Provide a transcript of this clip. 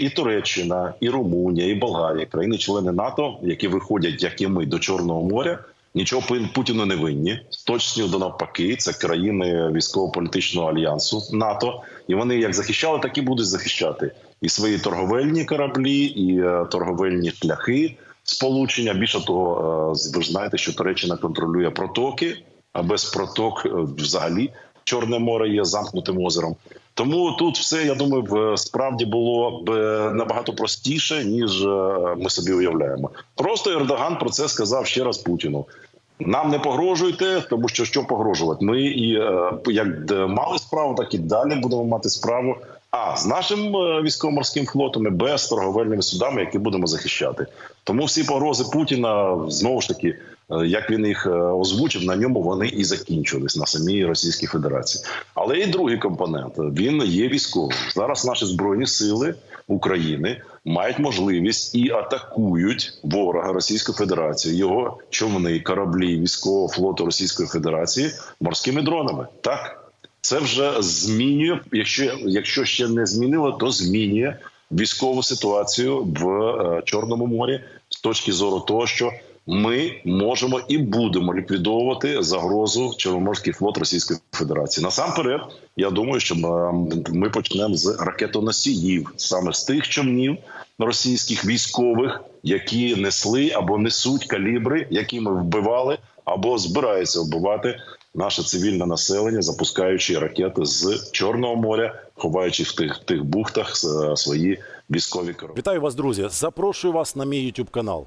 і Туреччина, і Румунія, і Болгарія, країни-члени НАТО, які виходять, як і ми, до Чорного моря. Нічого Путіну не винні. Точно до навпаки, це країни військово-політичного альянсу НАТО, і вони як захищали, так і будуть захищати і свої торговельні кораблі, і е, торговельні шляхи сполучення. Більше того, е, ви ж знаєте, що Туреччина контролює протоки, а без проток е, взагалі Чорне море є замкнутим озером. Тому тут все я думаю, справді було б е, набагато простіше ніж е, ми собі уявляємо. Просто Ердоган про це сказав ще раз Путіну. Нам не погрожуйте, тому що що погрожувати? Ми і е, як мали справу, так і далі будемо мати справу. А з нашим е, військово-морським флотом і Б з торговельними судами, які будемо захищати. Тому всі погрози Путіна знову ж таки, е, як він їх озвучив, на ньому вони і закінчились на самій Російській Федерації. Але і другий компонент він є військовим. Зараз наші збройні сили України мають можливість і атакують ворога Російської Федерації, його човни, кораблі військового флоту Російської Федерації морськими дронами. Так це вже змінює. Якщо якщо ще не змінило, то змінює військову ситуацію в е, Чорному морі з точки зору того, що ми можемо і будемо ліквідовувати загрозу Чорноморський флот Російської Федерації. Насамперед, я думаю, що ми почнемо з ракетоносіїв, саме з тих човнів російських військових, які несли або несуть калібри, які ми вбивали або збираються вбивати наше цивільне населення, запускаючи ракети з Чорного моря, ховаючи в тих тих бухтах е, свої військові кораблі. Вітаю вас, друзі! Запрошую вас на мій YouTube канал.